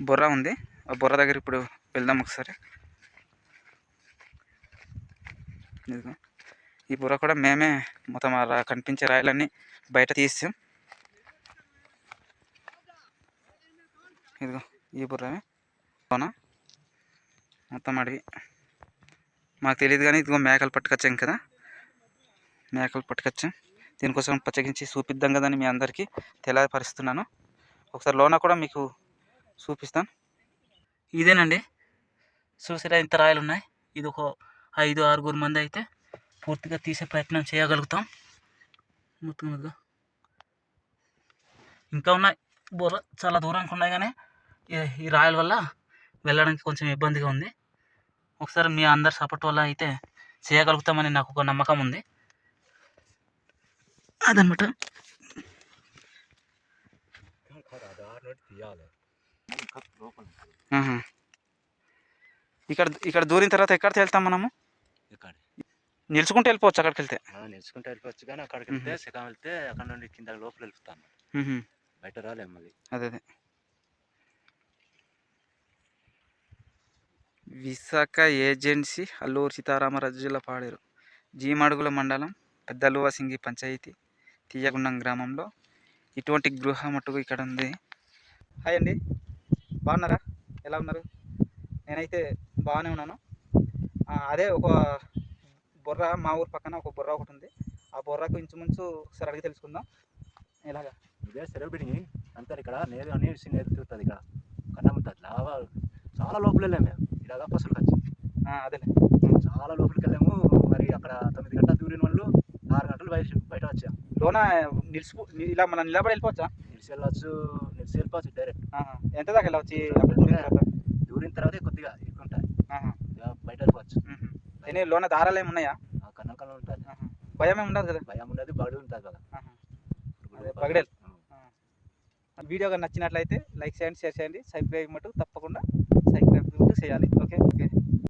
బొర్ర ఉంది. ఆ బొర్ర దగ్గర ఇప్పుడు వెళ్దాం ఒకసారి. ఇదిగో. ఈ బుర్ర కూడా మేమే మొత్తం ఆ కనిపించే రాయలన్నీ బయట తీసాం ఇదిగో ఈ బుర్రమే అవునా? మొత్తం అడవి మాకు తెలియదు కానీ ఇదిగో మేకలు పట్టుకొచ్చాం కదా. మేకలు పట్టుకొచ్చాం. దీనికోసం పచ్చగించి చూపిద్దాం కదా అని మీ అందరికీ. తెలియపరుస్తున్నాను ఒకసారి లోన కూడా మీకు చూపిస్తాను. ఇదేనండి. చూసారా ఇంత రాయలు ఉన్నాయి. ఇది ఒక ఐదు ఆరుగురు మంది అయితే పూర్తిగా తీసే ప్రయత్నం చేయగలుగుతాం. మొత్తం ఇంకా ఉన్నాయి. బుర్ర చాలా దూరానికి ఉన్నాయి కానీ ఈ- ఈ రాయల వల్ల వెళ్ళడానికి కొంచెం ఇబ్బందిగా ఉంది. ఒకసారి మీ అందరి సపోర్ట్ వల్ల అయితే చేయగలుగుతామని నాకు ఒక నమ్మకం ఉంది. అదనమాట. ఆహా. ఇక్కడ ఇక్కడ దూరిన తర్వాత ఎక్కడికి వెళ్తాం మనము? ఇక్కడ నిలుచుకుంటూ వెళ్ళిపోవచ్చు అక్కడికి వెళ్తే? నిలుచుకుంటూ వెళ్ళిపోవచ్చు కానీ అక్కడికి వెళ్తే శకం వెళ్తే అక్కడ నుండి కింద లోపల వెళ్తాను. బయట రాలేము మళ్ళీ. అదే అదే. విశాఖ ఏజెన్సీ అల్లూరు సీతారామరాజు జిల్లా పాడేరు. జీమడుగుల మండలం పెద్దలువసింగి పంచాయతీ తీయగుండం గ్రామంలో ఇటువంటి గృహ మట్టుకు ఇక్కడ ఉంది. హాయ్ అండి. బాగున్నారా? ఎలా ఉన్నారు? నేనైతే బాగానే ఉన్నాను. అదే ఒక బొర్ర మా ఊరు పక్కన ఒక బొర్ర ఒకటి ఉంది. ఆ బొర్రకు ఇంచుమించు ఒకసారి అడిగి తెలుసుకుందాం. ఎలాగా? ఇదే సెలబ్రిటీ అంతా ఇక్కడ నేరు అనేసి నేరు తిరుగుతుంది ఇక్కడ. కన్నమ్ముతుంది లావా చాలా లోపల వెళ్ళాము మేము. ఇలాగా ఫసలు వచ్చి అదేలే. చాలా లోపలికి వెళ్ళాము. మరి అక్కడ తొమ్మిది గంటల దూరిన వాళ్ళు ఆరు గంటలు బయట బయట వచ్చాం. లోన నిలిచిపో ఇలా మనం నిలబడి వెళ్ళిపోవచ్చా? నిలిచి వెళ్ళొచ్చు. వెళ్ళిపోవచ్చు డైరెక్ట్. ఎంత దాకా అక్కడ దూరిన తర్వాత? కొద్దిగా. ఇక బయట వెళ్ళిపోవచ్చు. ఎన్ని లోన దారాలు ఏమి ఉన్నాయా ఆ కన్నకల్లో ఉంటుంది. భయం ఏమి ఉండదు కదా భయం ఉన్నది బడి ఉంటుంది కదా. ఆ. వీడియో నచ్చినట్లయితే లైక్ చేయండి షేర్ చేయండి సబ్స్క్రైబ్ మటు తప్పకుండా సబ్స్క్రైబ్ చేయాలి ఓకే ఓకే